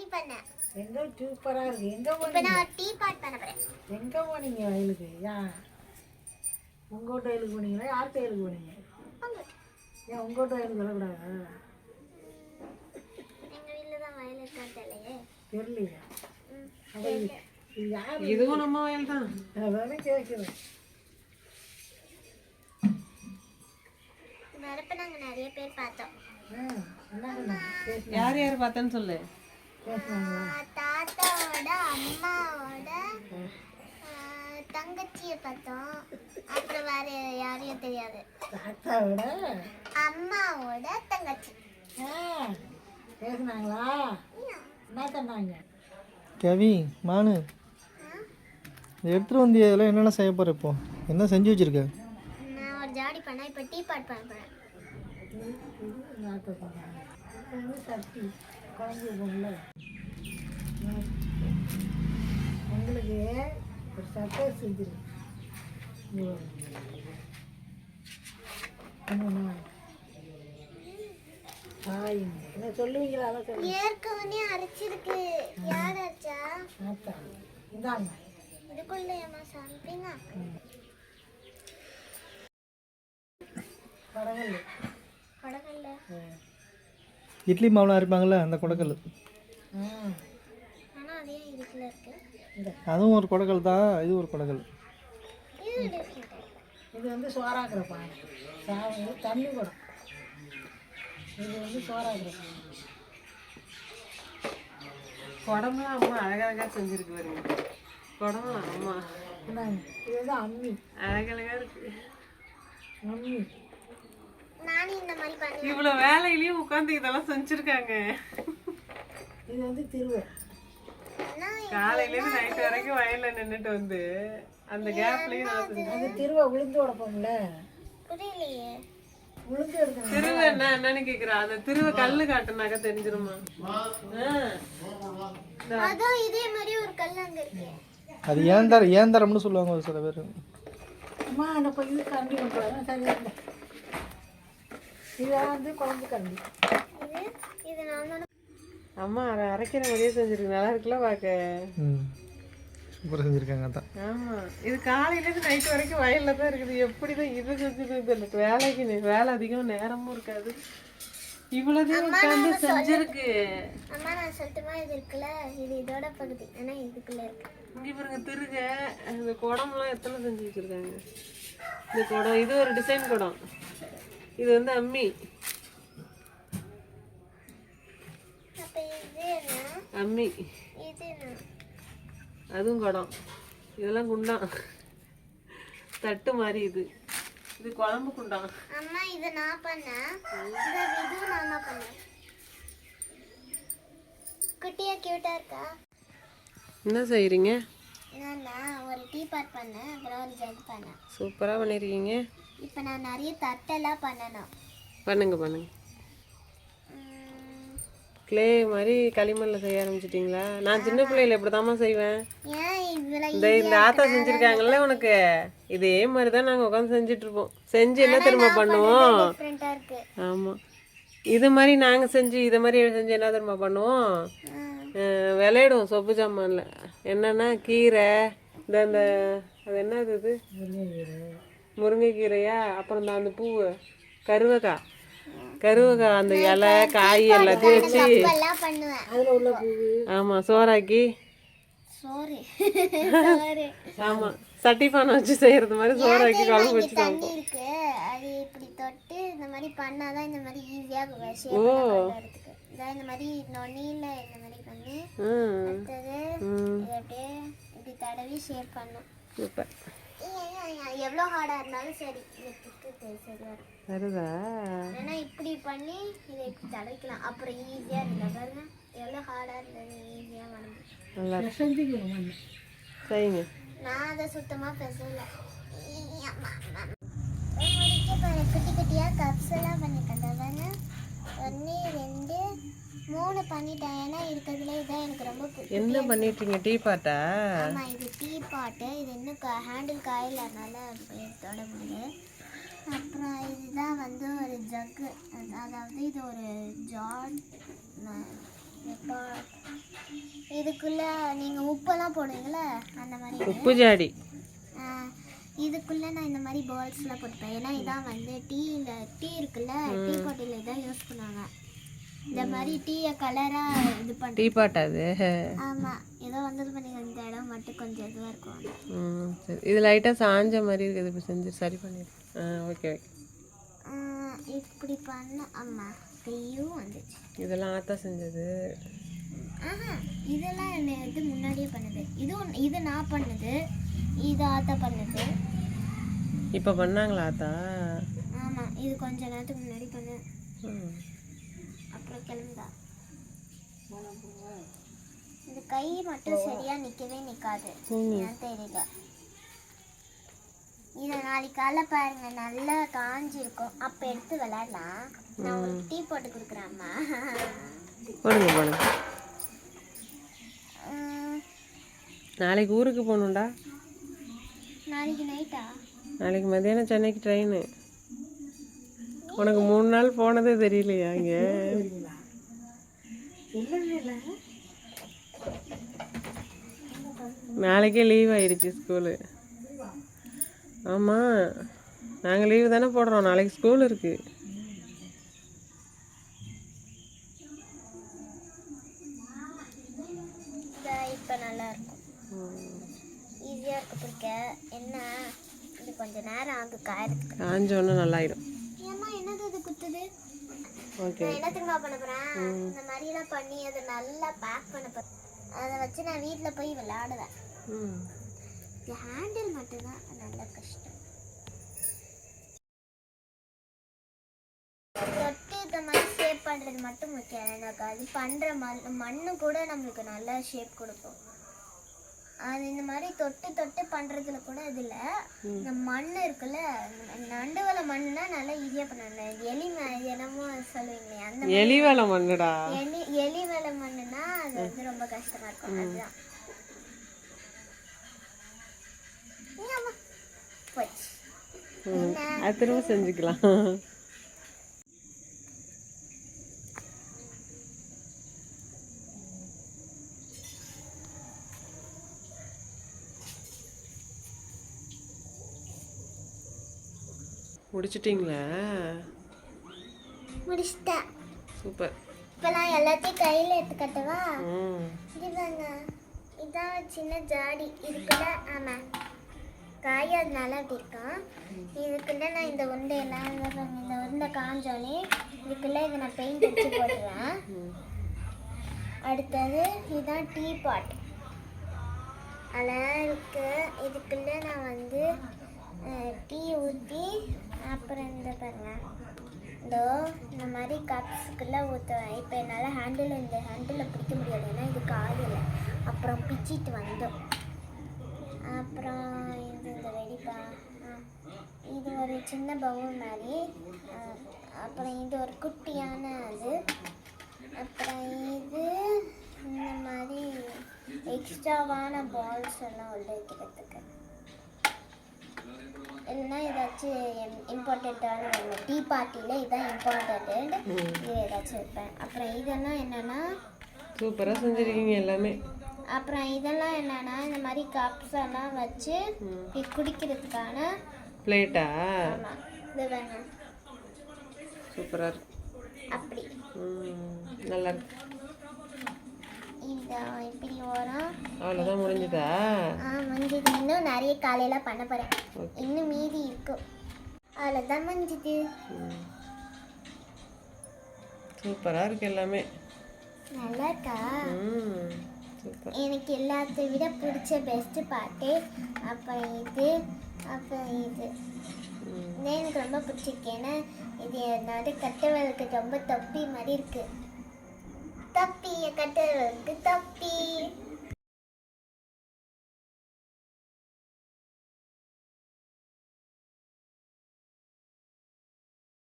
ஜாடி பண்ணேன் எங்க சூப்பரா இருக்கு. எங்க இப்போ போனீங்க நான் டீ பாட் பண்ண போறேன். எங்க போனீங்க வயலுக்கு? ஏன் உங்க வீட்டு வயலுக்கு போனீங்களா? யார் வயலுக்கு போனீங்க? ஏன் உங்க வீட்டு வயலுக்கு வரக்கூடாதா? எங்க வீட்ல தான் வயல் இருக்கான்னு தெரியலையே. தெரியலையா? இதுவும் நம்ம வயல் தான். அதானே கேட்குறேன் வரப்ப நாங்க நிறைய பேர் பார்த்தோம். யார் யார் பார்த்தேன்னு சொல்லு. தாத்தாவோட அம்மாவோட தங்கச்சியை பார்த்தோம் அப்புறம் வேற யாரையும் தெரியாது தாத்தாவோட அம்மாவோட தங்கச்சி பேசுனாங்களா என்ன சொன்னாங்க கவி மானு இதை எடுத்துகிட்டு வந்து இதெல்லாம் என்னென்ன செய்ய போகிற இப்போ என்ன செஞ்சு வச்சுருக்க நான் ஒரு ஜாடி பண்ணேன் இப்போ டீ பாட் பண்ண போறேன் பொங்கல உங்களுக்கு ஒரு சட்டை செஞ்சிரு சொல்லுவீங்களா ஏற்கனவே அரைச்சிருக்கு. யார் அரைச்சா? இந்தாங்க இதுக்குள்ள ஏமா சமைப்பீங்க படங்கள் கொடகல்ல இட்லி மாவுலாம் அரைப்பாங்கள்ல அந்த குடக்கல். அதுவும் ஒரு குடக்கல் தான் இது ஒரு குடக்கல். இது வந்து சோறாக்குற பானை. சாமி தண்ணி குடம் இது வந்து சோறாக்குற பானை. குடம்புலாம் அம்மா அழகழகா செஞ்சிருக்கு பாருங்க. குடம்புலாம் அம்மா. இது வந்து அம்மி. அழகழகா இருக்கு. அம்மி நானும் இந்த மாதிரி பண்ணுவேன் இவ்வளவு வேலையிலயும் உட்காந்து இதெல்லாம் செஞ்சிருக்காங்க. இது வந்து திருவை. காலையில இருந்து நைட் வரைக்கும் வயல்ல நின்னுட்டு வந்து அந்த கேப்லயும் அது திருவை உளுந்து உடப்போம்ல புரியலையே. திருவ என்ன என்னன்னு கேக்குறா? அந்த திருவ கல்லு காட்டுனாக்க தெரிஞ்சிருமா? இதே மாதிரி ஒரு கல் அங்க இருக்கு. அது ஏன் தர ஏன் தரம்னு சொல்லுவாங்க ஒரு சில பேர். அம்மா அந்த கரண்டி கொண்டு இதெல்லாம் வந்து குழம்பு கரண்டி இது இது நான் தானே அம்மா அரை- அரைக்கிற மாதிரியே செஞ்சிருக்கு நல்லா இருக்குல்ல பாக்க? ம். சூப்பராக செஞ்சுருக்காங்க அதான். ஆமா. இது காலையில இருந்து நைட் வரைக்கும் வயல்ல தான் இருக்குது. எப்படிதான் இது செஞ்சது தெரியல. வேலைக்கு வேலை அதிகம் நேரமும் இருக்காது. இவ்வளவுதான் உட்காந்து செஞ்சிருக்கு. அம்மா நான் சொல்லட்டுமா இது இருக்குல்ல? இது இதோட பகுதி. ஆனா இதுக்குள்ள இருக்கு. இங்க பாருங்க திருக. இந்த குடம்லாம் எத்தனை செஞ்சு வச்சிருக்காங்க? இந்த குடம் இது ஒரு டிசைன் குடம். இது வந்து அம்மி. இது அம்மி. இது என்ன? அதுவும் குடம். இதெல்லாம் குண்டான் தட்டு மாதிரி இது. இது குழம்பு குண்டான் அம்மா இது நான் பண்ணேன். நான் தான் பண்ணேன். குட்டியா கியூட்டா இருக்கா? என்ன செய்றீங்க? நான் ஒரு டீ பாட் பண்ணேன். அப்புறம் ஒரு ஜக் பண்ணேன். சூப்பரா பண்ணிருக்கீங்க. இப்போ நான் நிறைய தட்டெல்லாம் பண்ணணும். பண்ணுங்க பண்ணுங்க. க்ளே மாதிரி களிமண்ல செய்ய ஆரம்பிச்சிட்டீங்களா? நான் சின்ன பிள்ளையில இப்படிதாம்மா செய்வேன். இந்த இந்த ஆத்தா செஞ்சிருக்காங்கல்ல உனக்கு. இதே மாதிரி தான் நாங்கள் உட்காந்து செஞ்சுட்டு இருப்போம் செஞ்சு என்ன தெரியுமா பண்ணுவோம்? டிஃப்ரெண்டா இருக்கு. ஆமாம் இது மாதிரி நாங்கள் செஞ்சு இதை மாதிரி செஞ்சு என்ன தெரியுமா பண்ணுவோம்? விளையாடுவோம் சொப்பு சாமான்ல. என்னன்னா கீரை இந்த இந்த அது என்னது இது? முருங்கைக்கீரையா அப்புறம் இந்த அந்த பூ கருவக்காய் கருவக்காய் அந்த இலை காய் எல்லாத்தையும் வச்சு ஆமாம் சோறாக்கி. ஆமாம் சட்டி பானை வச்சு செய்யறது மாதிரி சோறாக்கி குழம்பு வச்சு தண்ணி இருக்கு. அது இப்படி தொட்டு இந்த மாதிரி பண்ணாதான் இந்த மாதிரி ஈஸியா ஷேப் வரதுக்கு இதான் இந்த மாதிரி நொனியில இந்த மாதிரி பண்ணி அடுத்தது அப்படியே இப்படி தடவி ஷேப் பண்ணும் சூப்பர். எவ்வளோ ஹார்டா இருந்தாலும் சரி. வருதா ஏன்னா இப்படி பண்ணி இதை இப்படி தடவிக்கலாம் அப்புறம் ஈஸியா இருந்தா பாருங்க எவ்வளோ ஹார்டா இருந்தது ஈஸியா வந்து நல்லா இருக்கு. செஞ்சுக்கணும் மண்ணு செய்யுங்க. நான் அதை சுத்தமாக பேசல. குட்டி குட்டியாக கப்ஸ் எல்லாம் பண்ணிட்டேன் பாருங்க. ஒன்று ரெண்டு மூணு பண்ணிட்டேன் ஏன்னா இருக்கிறதுல இதான் எனக்கு ரொம்ப பிடிக்கும். என்ன பண்ணிட்டீங்க? டீ பாட்டா? ஆமாம் இது டீ பாட்டு. இது இன்னும் ஹேண்டில் காயில் அதனால அப்படியே தொட முடியல. அப்புறம் இதுதான் வந்து ஒரு ஜக்கு அதாவது இது ஒரு ஜான் இதுக்குள்ள நீங்கள் உப்பெல்லாம் போடுவீங்களே அந்த மாதிரி. உப்பு ஜாடி. இதுக்குள்ள நான் இந்த மாதிரி பால்ஸ்லாம் போட்டுப்பேன். ஏன்னா இதான் வந்து டீயில் டீ இருக்குல்ல டீ பாட்டில் இதான் யூஸ் பண்ணுவாங்க. இந்த மாதிரி டீயை கலராக இது பண்ண. டீ பாட்டா அது. ஆமாம் ஏதோ வந்தது பண்ணி இந்த இடம் மட்டும் கொஞ்சம் இதுவாக இருக்கும். ம் சரி. இது லைட்டாக சாஞ்ச மாதிரி இருக்குது. இப்போ செஞ்சு சரி பண்ணிடு. ஆ ஓகே ஓகே இப்படி பண்ண. ஆமாம் கையும் வந்துச்சு. இதெல்லாம் ஆத்தா செஞ்சது. ஆஹா இதெல்லாம் என்ன இது முன்னாடியே பண்ணுது. இது இது நான் பண்ணது. இது ஆத்தா பண்ணுது. இப்போ பண்ணாங்களா ஆத்தா? ஆமாம் இது கொஞ்ச நேரத்துக்கு முன்னாடி பண்ணு. ம். அப்புறம் கிளம்புதா. இந்த கை மட்டும் சரியா நிக்கவே நிக்காது. தெரியல இதை நாளைக்கு காலை பாருங்க. நல்லா காஞ்சிருக்கும். அப்ப எடுத்து விளையாடலாம். நான் உங்களுக்கு டீ போட்டு கொடுக்குறேம்மா போடுங்க போடுங்க. நாளைக்கு ஊருக்கு போகணுண்டா நாளைக்கு நைட்டா நாளைக்கு மதியானம் சென்னைக்கு ட்ரெயின் உனக்கு மூணு நாள் போனதே தெரியலையா இங்கே? நாளைக்கே லீவ் ஆயிடுச்சு ஸ்கூலு ஆமாம் நாங்கள் லீவு தானே போடுறோம். நாளைக்கு ஸ்கூல் இருக்குது இந்த இப்போ நல்லா இருக்கும். ஈஸியாக இருக்கு பிடிக்க என்ன? இது கொஞ்ச நேரம் ஆகும் காயறதுக்கு. காஞ்சோன்னே நல்லாயிடும் ஓகே. நான் என்ன தெரியுமா பண்ண போறேன்? இந்த மாதிரிலாம் பண்ணி அதை நல்லா பேக் பண்ண போறேன். அதை வச்சு நான் வீட்டில் போய் விளையாடுவேன். ம். ஹேண்டில் மட்டும்தான் நல்ல கஷ்டம். ஷேப் பண்ணுறது மட்டும் முக்கியம். எனக்கு அது பண்ணுற மண் மண்ணு கூட நம்மளுக்கு நல்ல ஷேப் கொடுக்கும். அது இந்த மாதிரி தொட்டு தொட்டு பண்ணுறதுல கூட இதில் இந்த மண் இருக்குல்ல நண்டுவலை மண்ணுனா நல்லா ஈஸியாக பண்ணணும். எலி என்னமோ சொல்லுவீங்களே அந்த எலி வேலை மண்ணுடா? எலி எலி வேலை மண்ணுனா அது வந்து ரொம்ப கஷ்டமா இருக்கும். அதுதான். அது திரும்ப செஞ்சுக்கலாம். முடிச்சிட்டிங்களா? முடிச்சிட்டேன் சூப்பர். இப்போ நான் எல்லாத்தையும் கையில் எடுத்துக்கட்டவா? ம். இது பாருங்க. இதான் சின்ன ஜாடி. இதுக்குள்ள ஆமாம் காயாதனால அப்படி இருக்கும் இதுக்குள்ள நான் இந்த பாருங்க, இந்த உருண்டை காஞ்சோடனே இதுக்குள்ள இதை நான் பெயிண்ட் அடிச்சு போட்டுருவேன் ம். அடுத்தது இதுதான் டீ பாட் அதெல்லாம் இருக்கு. இதுக்குள்ள நான் வந்து டீ ஊற்றி அப்புறம் இந்த பாருங்க. இதோ இந்த மாதிரி கப்ஸுக்குள்ளே ஊற்றுவேன் இப்போ என்னால் ஹேண்டில் இந்த ஹேண்டிலில் பிடிக்க முடியாது ஏன்னா இது காதில் அப்புறம் பிச்சிட்டு வந்தோம். அப்புறம் இது இந்த வெடிப்பா? இது ஒரு சின்ன பவுல் மாதிரி. அப்புறம் இது ஒரு குட்டியான அது. அப்புறம் இது இந்த மாதிரி எக்ஸ்ட்ராவான பால்ஸ் எல்லாம் உள்ள வைக்கிறதுக்கு. இல்லைன்னா ஏதாச்சும் இம்பார்ட்டண்ட்டான டீ பார்ட்டியில் இதுதான் இம்பார்ட்டண்ட் இது ஏதாச்சும் வைப்பேன். அப்புறம் இதெல்லாம் என்னென்னா சூப்பராக செஞ்சுருக்கீங்க எல்லாமே. அப்புறம் இதெல்லாம் என்னென்னா இந்த மாதிரி கப்ஸ் எல்லாம் வச்சு குடிக்கிறதுக்கான பிளேட்டா ஆமாம் இது வேணும். சூப்பராக இருக்கு. அப்படி. நல்லா இருக்கு. இந்த இப்படி வரும் அவ்வளோதான் முடிஞ்சுதா? ஆ நிறைய காலையில் பண்ண போகிறேன் இன்னும் மீதி இருக்கும் அவ்வளோதான் மஞ்சது சூப்பராக இருக்கு எல்லாமே. நல்லா இருக்கா? எனக்கு எல்லாத்தை விட பிடிச்ச பெஸ்ட்டு பாட்டு அப்புறம் இது அப்புறம் இது. எனக்கு ரொம்ப பிடிச்சிருக்கு. ஏன்னா இது நடு கட்டவர்களுக்கு ரொம்ப தொப்பி மாதிரி இருக்கு. தொப்பி கட்டவர்களுக்கு தொப்பி.